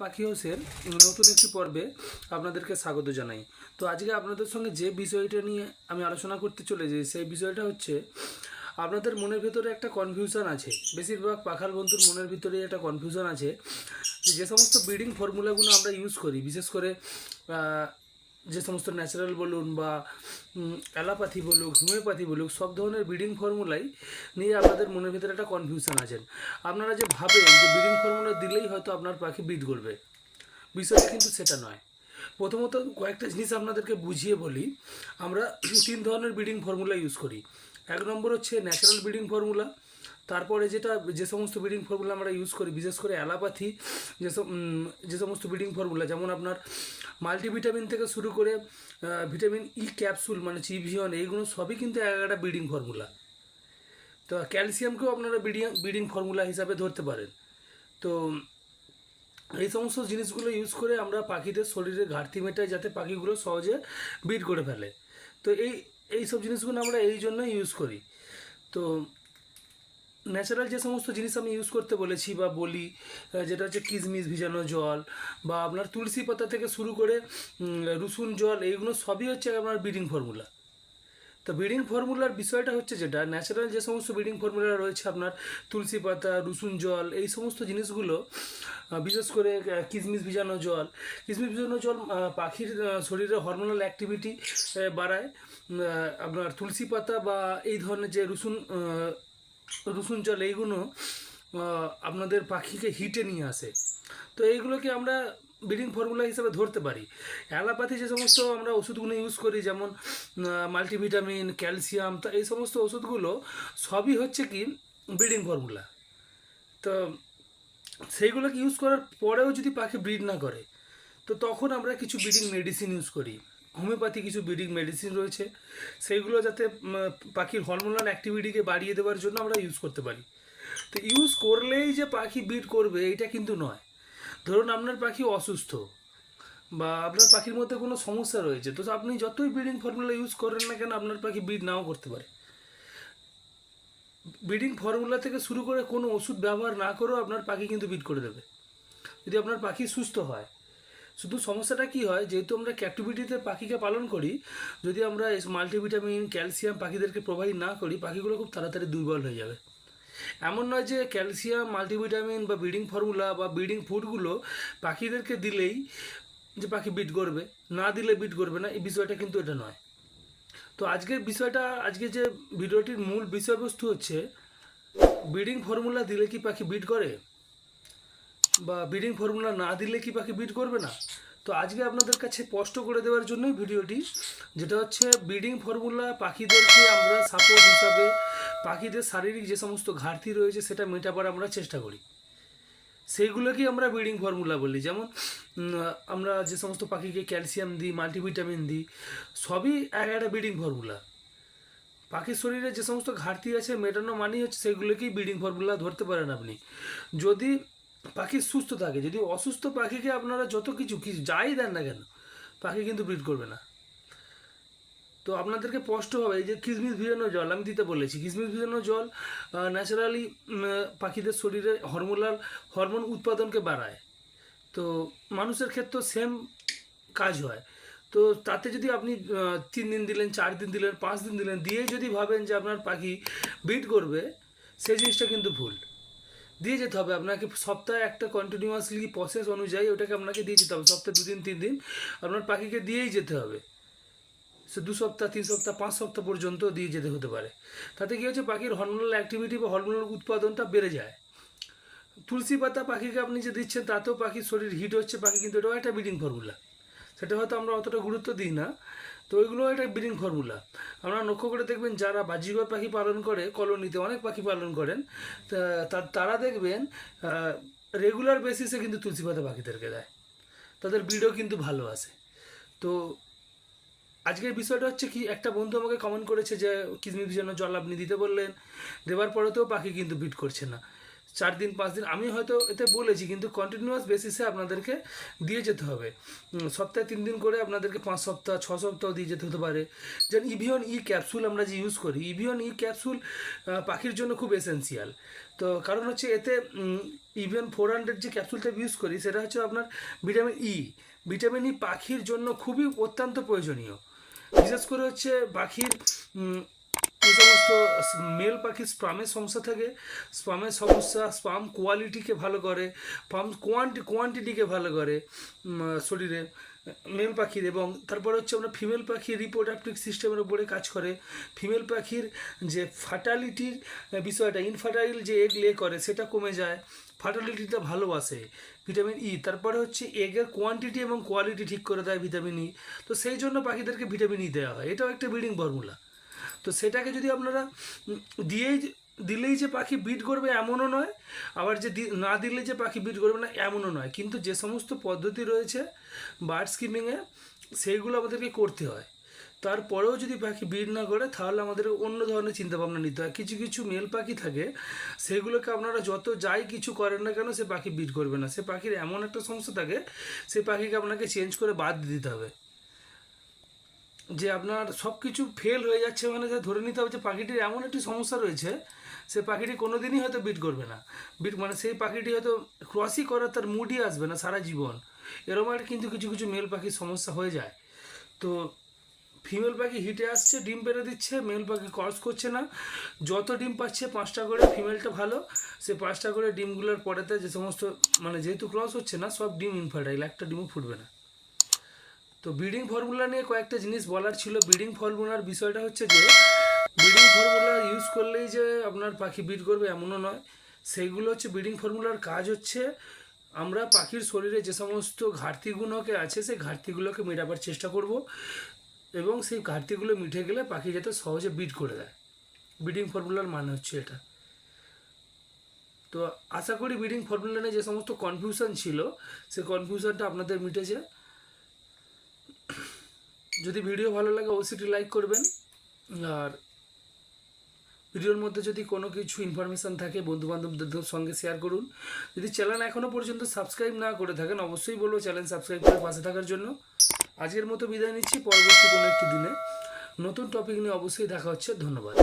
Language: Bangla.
পাখি হাউসের নতুন একটি পর্বে আপনাদেরকে স্বাগত জানাই। তো আজকে আপনাদের সঙ্গে যে বিষয়টা নিয়ে আমি আলোচনা করতে চলে যাই সেই বিষয়টা হচ্ছে আপনাদের মনের ভিতরে একটা কনফিউশন আছে। বেশিরভাগ পাখাল বন্ধুর মনের ভিতরে একটা কনফিউশন আছে যে সমস্ত ব্রিডিং ফর্মুলাগুলো আমরা ইউজ করি, বিশেষ করে যে সমস্ত ন্যাচারাল বলুন বা অ্যালোপ্যাথি বলুক, হোমিওপ্যাথি বলুক, সব ধরনের ব্রিডিং ফর্মুলাই নিয়ে আপনাদের মনের ভিতরে একটা কনফিউশন আছেন। আপনারা যে ভাবেন যে ব্রিডিং ফর্মুলা দিলেই হয়তো আপনার পাখি ব্রিড করবে, বিষয়টা কিন্তু সেটা নয়। প্রথমত কয়েকটা জিনিস আপনাদেরকে বুঝিয়ে বলি। আমরা তিন ধরনের ব্রিডিং ফর্মুলা ইউজ করি। এক নম্বর হচ্ছে ন্যাচারাল ব্রিডিং ফর্মুলা তারপরে যেটা, যে সমস্ত ব্রিডিং ফর্মুলা আমরা ইউজ করি, বিশেষ করে অ্যালাপাথি যে যে সমস্ত ব্রিডিং ফর্মুলা যেমন আপনার মাল্টিভিটামিন থেকে শুরু করে ভিটামিন ই ক্যাপসুল মানে চিভিয়ন এইগুলো সবই কিন্তু এক একটা ব্রিডিং ফর্মুলা তো ক্যালসিয়ামকেও আপনারা ব্রিডিং ব্রিডিং ফর্মুলা হিসাবে ধরতে পারেন। তো এই সমস্ত জিনিসগুলো ইউজ করে আমরা পাখিদের শরীরে ঘাটতি মেটাই, যাতে পাখিগুলো সহজে ব্রিড করে ফেলে। তো এই এই সব জিনিসগুলো আমরা এই জন্যই ইউজ করি। তো ন্যাচারাল যে সমস্ত জিনিস আমি ইউজ করতে বলেছি বা বলি যেটা হচ্ছে কিশমিশ ভিজানো জল বা আপনার তুলসী পাতা থেকে শুরু করে রসুন জল, এইগুলো সবই হচ্ছে আপনার ব্রিডিং ফর্মুলা তো ব্রিডিং ফর্মুলার বিষয়টা হচ্ছে যেটা ন্যাচারাল যে সমস্ত ব্রিডিং ফর্মুলা রয়েছে আপনার, তুলসী পাতা, রসুন জল, এই সমস্ত জিনিসগুলো বিশেষ করে কিশমিশ ভিজানো জল কিশমিশ ভিজানো জল পাখির শরীরে হরমোনাল অ্যাক্টিভিটি বাড়ায় আপনার তুলসী পাতা বা এই ধরনের যে রসুন রসুন জল এইগুলো আপনাদের পাখিকে হিটে নিয়ে আসে। তো এইগুলোকে আমরা ব্রিডিং ফর্মুলা হিসেবে ধরতে পারি। অ্যালোপ্যাথি যে সমস্ত আমরা ওষুধগুলো ইউজ করি, যেমন মাল্টিভিটামিন ক্যালসিয়াম তো এই সমস্ত ওষুধগুলো সবই হচ্ছে কি ব্রিডিং ফর্মুলা তো সেইগুলোকে ইউজ করার পরেও যদি পাখি ব্রিড না করে, তো তখন আমরা কিছু ব্রিডিং মেডিসিন ইউজ করি। হোমিওপ্যাথি কিছু ব্রিডিং মেডিসিন রয়েছে, সেইগুলো যাতে পাখির হরমোনাল অ্যাক্টিভিটিকে বাড়িয়ে দেওয়ার জন্য আমরা ইউজ করতে পারি। তো ইউজ করলেই যে পাখি ব্রিড করবে এটা কিন্তু নয়। ধরুন আপনার পাখি অসুস্থ, বা আপনার পাখির মধ্যে কোনো সমস্যা রয়েছে, তো আপনি যতই ব্রিডিং ফর্মুলা ইউজ করেন না কেন, আপনার পাখি ব্রিড নাও করতে পারে। ব্রিডিং ফর্মুলা থেকে শুরু করে কোনো ওষুধ ব্যবহার না করেও আপনার পাখি কিন্তু ব্রিড করে দেবে। যদি আপনার পাখি সুস্থ হয় শুধু সমস্যাটা কি হয়, যেহেতু আমরা ক্যাপটিভিটিতে পাখিকে পালন করি, যদি আমরা মাল্টিভিটামিন ক্যালসিয়াম পাখিদেরকে প্রোভাইড না করি, পাখিগুলো খুব তাড়াতাড়ি দুর্বল হয়ে যাবে। এমন নয় যে ক্যালসিয়াম মাল্টিভিটামিন বা ব্রিডিং ফর্মুলা বা ব্রিডিং ফুডগুলো পাখিদেরকে দিলেই যে পাখি বিট করবে, না দিলে বিট করবে না, এই বিষয়টা কিন্তু এটা নয়। তো আজকের বিষয়টা, আজকে যে ভিডিওটির মূল বিষয়বস্তু হচ্ছে ব্রিডিং ফর্মুলা দিলে কি পাখি বিট করে? বা ব্রিডিং ফর্মুলা না দিলে কি পাখি বিট করবে না? তো আজকে আপনাদের কাছে স্পষ্ট করে দেওয়ার জন্যই ভিডিওটি, যেটা হচ্ছে ব্রিডিং ফর্মুলা পাখিদেরকে আমরা সাপোর্ট হিসাবে, পাখিদের শারীরিক যে সমস্ত ঘাটতি রয়েছে সেটা মেটাবার আমরা চেষ্টা করি। সেইগুলোকেই আমরা ব্রিডিং ফর্মুলা বলি। যেমন আমরা যে সমস্ত পাখিকে ক্যালসিয়াম দিই মাল্টিভিটামিন দিই, সবই এক একটা ব্রিডিং ফর্মুলা পাখির শরীরে যে সমস্ত ঘাটতি আছে, মেটানো মানেই হচ্ছে সেগুলোকেই ব্রিডিং ফর্মুলা ধরতে পারেন আপনি। যদি পাখি সুস্থ থাকে। যদি অসুস্থ পাখিকে আপনারা যত কিছু কিছু যাই দেন না কেন, পাখি কিন্তু ব্রিড করবে না। তো আপনাদেরকে স্পষ্ট হবে এই যে কিসমিস ভিজানো জল, আমি দিতে বলেছি, কিসমিস ভিজানো জল ন্যাচারালি পাখিদের শরীরে হরমোনাল হরমোন উৎপাদনকে বাড়ায়। তো মানুষের ক্ষেত্রেও সেম কাজ হয়। তো তাতে যদি আপনি তিন দিন দিলেন, চার দিন দিলেন, পাঁচ দিন দিলেন, দিয়ে যদি ভাবেন যে আপনার পাখি ব্রিড করবে, সেই জিনিসটা কিন্তু ভুল। দিয়ে যেতে হবে। আপনাকে সপ্তাহে একটা কন্টিনিউয়াসলি প্রসেস অনুযায়ী ওটাকে আপনাকে দিয়ে যেতে হবে। সপ্তাহে দুদিন, তিন দিন আপনার পাখিকে দিয়েই যেতে হবে। সে দু সপ্তাহ, তিন সপ্তাহ, পাঁচ সপ্তাহ পর্যন্ত দিয়ে যেতে হতে পারে। তাতে কী হচ্ছে? পাখির হরমোনাল অ্যাক্টিভিটি বা হরমোনাল উৎপাদনটা বেড়ে যায়। তুলসী পাতা পাখিকে আপনি যে দিচ্ছেন, তাতেও পাখির শরীর হিট হচ্ছে, পাখি কিন্তু এটাও একটা ব্রিডিং ফর্মুলা সেটা হয়তো আমরা অতটা গুরুত্ব দিই না। তো ওইগুলো একটা ব্রিডিং ফর্মুলা আপনারা লক্ষ্য করে দেখবেন যারা বাজিগর পাখি পালন করে, কলোনিতে অনেক পাখি পালন করেন, তা- তারা দেখবেন রেগুলার বেসিসে কিন্তু তুলসী পাতা পাখিদেরকে দেয়। তাদের ব্রিডও কিন্তু ভালো আসে তো আজকের বিষয়টা হচ্ছে কি, একটা বন্ধু আমাকে কমেন্ট করেছে যে, কিসমিস জন্য জল আপনি দিতে বললেন দেওয়ার পরেতেও পাখি কিন্তু বিট করছে না। চার দিন, পাঁচ দিন, আমি হয়তো এতে বলেছি, কিন্তু কন্টিনিউয়াস বেসিসে আপনাদেরকে দিয়ে যেতে হবে। সপ্তাহে তিন দিন করে আপনাদেরকে পাঁচ সপ্তাহ, ছ সপ্তাহ দিয়ে যেতে হতে পারে। যেন ইভিয়ন ই ক্যাপসুল আমরা যে ইউজ করি ইভিয়ন ই ক্যাপসুল পাখির জন্য খুব এসেন্সিয়াল তো কারণ হচ্ছে এতে ইভিয়ন ফোর হান্ড্রেড যে ক্যাপসুলটা ইউজ করি, সেটা হচ্ছে আপনার ভিটামিন ই ভিটামিন ই পাখির জন্য খুবই অত্যন্ত প্রয়োজনীয়। বিশেষ করে হচ্ছে পাখির যে সমস্ত মেল পাখির স্পামের সমস্যা থাকে স্পামের সমস্যা স্পাম কোয়ালিটিকে ভালো করে ফার্ম কোয়ান্টি কোয়ান্টিটিকে ভালো করে শরীরে মেল পাখির এবং তারপরে হচ্ছে আমরা ফিমেল পাখির রিপ্রোডাক্টিভ সিস্টেমের উপরে কাজ করে। ফিমেল পাখির যে ফার্টালিটির বিষয়টা ইনফার্টাইল যে এগ লে করে, সেটা কমে যায় ফার্টালিটিটা ভালোবাসে ভিটামিন ই তারপরে হচ্ছে এগের কোয়ান্টিটি এবং কোয়ালিটি ঠিক করে দেয় ভিটামিন ই তো সেই জন্য পাখিদেরকে ভিটামিন ই দেওয়া হয়। এটাও একটা ব্রিডিং ফর্মুলা তো সেটাকে যদি আপনারা দিয়েই দিলেই যে পাখি বিট করবে এমনও নয়, আবার যে না দিলে যে পাখি বিট করবে না, এমনও নয়। কিন্তু যে সমস্ত পদ্ধতি রয়েছে বার্ড স্কিমিংয়ে সেইগুলো আমাদেরকে করতে হয়। তারপরেও যদি পাখি বিট না করে, তাহলে আমাদের অন্য ধরনের চিন্তাভাবনা নিতে হয়। কিছু কিছু মেল পাখি থাকে, সেগুলোকে আপনারা যত যাই কিছু করেন না কেন, সে পাখি বিট করবে না। সে পাখির এমন একটা সমস্যা থাকে, সে পাখিকে আপনাকে চেঞ্জ করে বাদ দিতে হবে। যে আপনার সব কিছু ফেল হয়ে যাচ্ছে মানে যে ধরে নিতে হবে যে পাখিটির এমন একটি সমস্যা রয়েছে, সে পাখিটি কোনো দিনই হয়তো বিট করবে না। বিট মানে সেই পাখিটি হয়তো ক্রসই করার তার মুডই আসবে না সারা জীবন। এরকম একটা কিন্তু কিছু কিছু মেল পাখির সমস্যা হয়ে যায়। তো ফিমেল পাখি হিটে আসছে, ডিম পেড়ে দিচ্ছে মেল পাখি ক্রস করছে না। যত ডিম পাচ্ছে, পাঁচটা করে ফিমেলটা ভালো। সে পাঁচটা করে ডিমগুলোর পরেতে যে সমস্ত মানে যেহেতু ক্রস হচ্ছে না, সব ডিম ইনফার্টাইল একটা ডিমও ফুটবে না। তো ব্রিডিং ফর্মুলা নিয়ে কয়েকটা জিনিস বলার ছিল। ব্রিডিং ফর্মুলার বিষয়টা হচ্ছে যে ব্রিডিং ফর্মুলা ইউজ করলেই যে আপনার পাখি বিট করবে এমনও নয়। সেইগুলো হচ্ছে ব্রিডিং ফর্মুলার কাজ হচ্ছে আমরা পাখির শরীরে যে সমস্ত ঘাটতিগুলোকে আছে, সেই ঘাটতিগুলোকে মেটাবার চেষ্টা করব এবং সেই ঘাটতিগুলো মিটে গেলে পাখি যাতে সহজে বিট করে দেয়। ব্রিডিং ফর্মুলার মানে হচ্ছে এটা। তো আশা করি ব্রিডিং ফর্মুলা নিয়ে যে সমস্ত কনফিউশন ছিল, সেই কনফিউশনটা আপনাদের মিটেছে। যদি ভিডিও ভালো লাগে, অবশ্যই লাইক করবেন। আর ভিডিওর মধ্যে যদি কোনো কিছু ইনফরমেশান থাকে, বন্ধুবান্ধবদের সঙ্গে শেয়ার করুন। যদি চ্যানেল এখনও পর্যন্ত সাবস্ক্রাইব না করে থাকেন, অবশ্যই বলব চ্যানেল সাবস্ক্রাইব করে পাশে থাকার জন্য। আজকের মতো বিদায় নিচ্ছি, পরবর্তী কোনো একটি দিনে। নতুন টপিক নিয়ে অবশ্যই দেখা হচ্ছে, ধন্যবাদ।